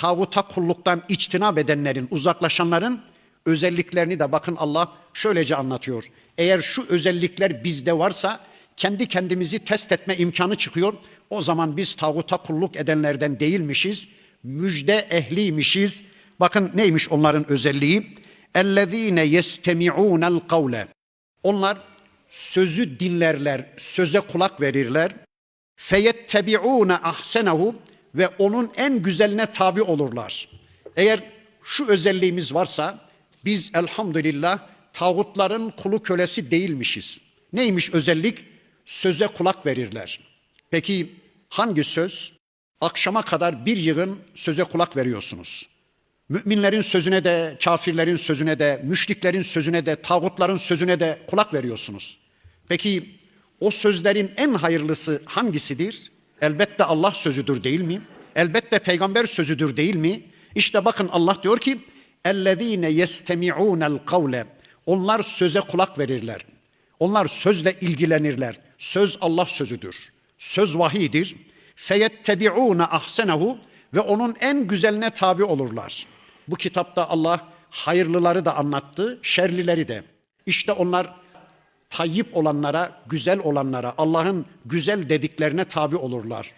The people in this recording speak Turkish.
tağuta kulluktan içtinab edenlerin, uzaklaşanların özelliklerini de bakın Allah şöylece anlatıyor. Eğer şu özellikler bizde varsa kendi kendimizi test etme imkanı çıkıyor. O zaman biz tağuta kulluk edenlerden değilmişiz. Müjde ehliymişiz. Bakın neymiş onların özelliği? اَلَّذ۪ينَ يَسْتَمِعُونَ الْقَوْلَ Onlar sözü dinlerler, söze kulak verirler. فَيَتَّبِعُونَ ahsenehu ve onun en güzeline tabi olurlar. Eğer şu özelliğimiz varsa biz elhamdülillah tağutların kulu kölesi değilmişiz. Neymiş özellik? Söze kulak verirler. Peki hangi söz? Akşama kadar bir yığın söze kulak veriyorsunuz. Müminlerin sözüne de, kafirlerin sözüne de, müşriklerin sözüne de, tağutların sözüne de kulak veriyorsunuz. Peki o sözlerin en hayırlısı hangisidir? Elbette Allah sözüdür değil mi? Elbette peygamber sözüdür değil mi? İşte bakın Allah diyor ki اَلَّذ۪ينَ يَسْتَمِعُونَ الْقَوْلَ Onlar söze kulak verirler. Onlar sözle ilgilenirler. Söz Allah sözüdür. Söz vahidir. فَيَتَّبِعُونَ ahsenehu ve onun en güzeline tabi olurlar. Bu kitapta Allah hayırlıları da anlattı, şerlileri de. İşte onlar tayyip olanlara, güzel olanlara, Allah'ın güzel dediklerine tabi olurlar.